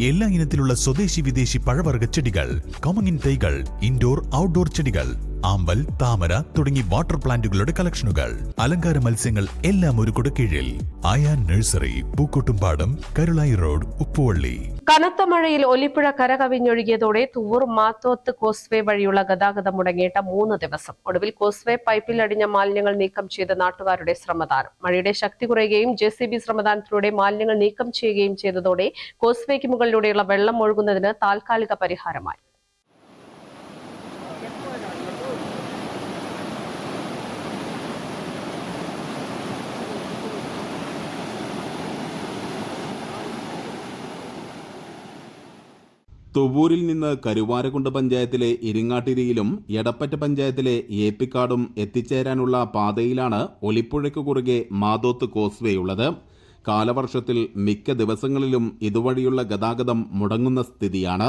എല്ലാ ഇനത്തിലുള്ള സ്വദേശി വിദേശി പഴവർഗ ചെടികൾ കോമങ്ങിൻ തൈകൾ ഇൻഡോർ ഔട്ട്ഡോർ ചെടികൾ ആമ്പൽ താമര തുടങ്ങി വാട്ടർ പ്ലാന്റുകളുടെ കളക്ഷനുകൾ അലങ്കാര മത്സ്യങ്ങൾ എല്ലാം ഒരു കീഴിൽ ആയാൻ നഴ്സറി പൂക്കോട്ടുംപാടം കരുളായി റോഡ് ഉപ്പുവള്ളി. കനത്ത മഴയിൽ ഒലിപ്പുഴ കരകവിഞ്ഞൊഴുകിയതോടെ തൂർ മാത്തോത്ത് കോസ്വേ വഴിയുള്ള ഗതാഗതം മുടങ്ങിയിട്ട് മൂന്ന് ദിവസം. ഒടുവിൽ കോസ്വേ പൈപ്പിൽ അടിഞ്ഞ മാലിന്യങ്ങൾ നീക്കം ചെയ്ത നാട്ടുകാരുടെ ശ്രമദാനം. മഴയുടെ ശക്തി കുറയുകയും ജെ സി ബി ശ്രമദാനത്തിലൂടെ മാലിന്യങ്ങൾ നീക്കം ചെയ്യുകയും ചെയ്തതോടെ കോസ്വേക്ക് മുകളിലൂടെയുള്ള വെള്ളം ഒഴുകുന്നതിന് താൽക്കാലിക പരിഹാരമായി. തുവൂരിൽ നിന്ന് കരുവാരക്കുണ്ട് പഞ്ചായത്തിലെ ഇരിങ്ങാട്ടിരിയിലും എടപ്പറ്റ പഞ്ചായത്തിലെ ഏപ്പിക്കാടും എത്തിച്ചേരാനുള്ള പാതയിലാണ് ഒലിപ്പുഴയ്ക്ക് കുറുകെ മാതോത്ത് കോസ്വേയുള്ളത് കാലവർഷത്തിൽ മിക്ക ദിവസങ്ങളിലും ഇതുവഴിയുള്ള ഗതാഗതം മുടങ്ങുന്ന സ്ഥിതിയാണ്.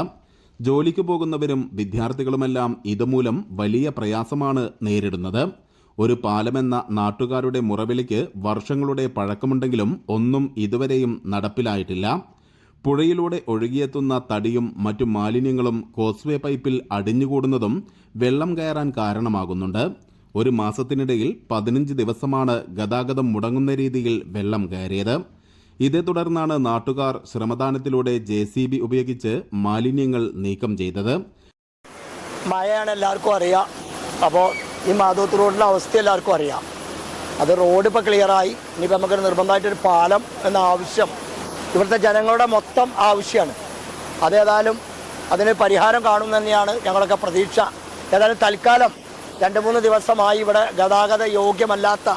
ജോലിക്ക് പോകുന്നവരും വിദ്യാർത്ഥികളുമെല്ലാം ഇതുമൂലം വലിയ പ്രയാസമാണ് നേരിടുന്നത്. ഒരു പാലമെന്ന നാട്ടുകാരുടെ മുറവിളിക്ക് വർഷങ്ങളുടെ പഴക്കമുണ്ടെങ്കിലും ഒന്നും ഇതുവരെയും നടപ്പിലായിട്ടില്ല. പുഴയിലൂടെ ഒഴുകിയെത്തുന്ന തടിയും മറ്റു മാലിന്യങ്ങളും കോസ്വേ പൈപ്പിൽ അടിഞ്ഞുകൂടുന്നതും വെള്ളം കയറാൻ കാരണമാകുന്നുണ്ട്. ഒരു മാസത്തിനിടയിൽ പതിനഞ്ച് ദിവസമാണ് ഗതാഗതം മുടങ്ങുന്ന രീതിയിൽ വെള്ളം കയറിയത്. ഇതേ തുടർന്നാണ് നാട്ടുകാർ ശ്രമദാനത്തിലൂടെ ജെ സി ബി ഉപയോഗിച്ച് മാലിന്യങ്ങൾ നീക്കം ചെയ്തത്. മഴയാണ് എല്ലാവർക്കും അറിയാം. അപ്പോൾ ഈ മാധവത്ത് റോഡിന്റെ അവസ്ഥ എല്ലാവർക്കും അറിയാം. അത് റോഡ് ഇപ്പോൾ ക്ലിയറായി ഇനിയിപ്പോൾ നമുക്ക് നിർബന്ധമായിട്ടൊരു പാലം എന്ന ആവശ്യം ഇവിടുത്തെ ജനങ്ങളുടെ മൊത്തം ആവശ്യമാണ്. അതേതായാലും അതിന് പരിഹാരം കാണും തന്നെയാണ് ഞങ്ങളൊക്കെ പ്രതീക്ഷ. ഏതായാലും തൽക്കാലം രണ്ട് മൂന്ന് ദിവസമായി ഇവിടെ ഗതാഗത യോഗ്യമല്ലാത്ത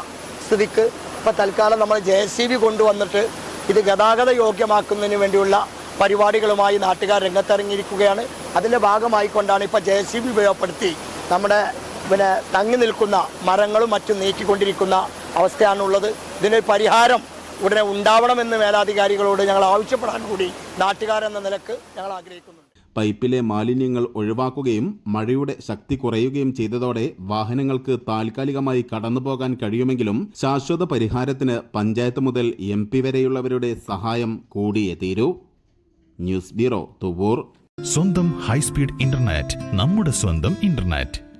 സ്ഥിതിക്ക് ഇപ്പോൾ തൽക്കാലം നമ്മൾ ജെ സി ബി കൊണ്ടുവന്നിട്ട് ഇത് ഗതാഗത യോഗ്യമാക്കുന്നതിന് വേണ്ടിയുള്ള പരിപാടികളുമായി നാട്ടുകാർ രംഗത്തിറങ്ങിയിരിക്കുകയാണ്. അതിന്റെ ഭാഗമായിക്കൊണ്ടാണ് ഇപ്പോൾ ജെ സി ബി ഉപയോഗപ്പെടുത്തി നമ്മുടെ പിന്നെ തങ്ങി നിൽക്കുന്ന മരങ്ങളും മറ്റും നീക്കിക്കൊണ്ടിരിക്കുന്ന അവസ്ഥയാണുള്ളത്. ഇതിനൊരു പരിഹാരം ഉടനെ ഉണ്ടാവണമെന്ന് മേലാധികാരികളോട് ഞങ്ങൾ ആവശ്യപ്പെടാൻ കൂടി നാട്ടുകാരെന്ന നിലയ്ക്ക് ഞങ്ങൾ ആഗ്രഹിക്കുന്നുണ്ട്. പൈപ്പിലെ മാലിന്യങ്ങൾ ഒഴിവാക്കുകയും മഴയുടെ ശക്തി കുറയുകയും ചെയ്തതോടെ വാഹനങ്ങൾക്ക് താൽക്കാലികമായി കടന്നുപോകാൻ കഴിയുമെങ്കിലും ശാശ്വത പരിഹാരത്തിന് പഞ്ചായത്ത് മുതൽ എം പി വരെയുള്ളവരുടെ സഹായം കൂടിയേ തീരൂ. News bureau Thuvvur. സ്വന്തം ഹൈസ്പീഡ് ഇന്റർനെറ്റ് നമ്മുടെ സ്വന്തം ഇന്റർനെറ്റ്.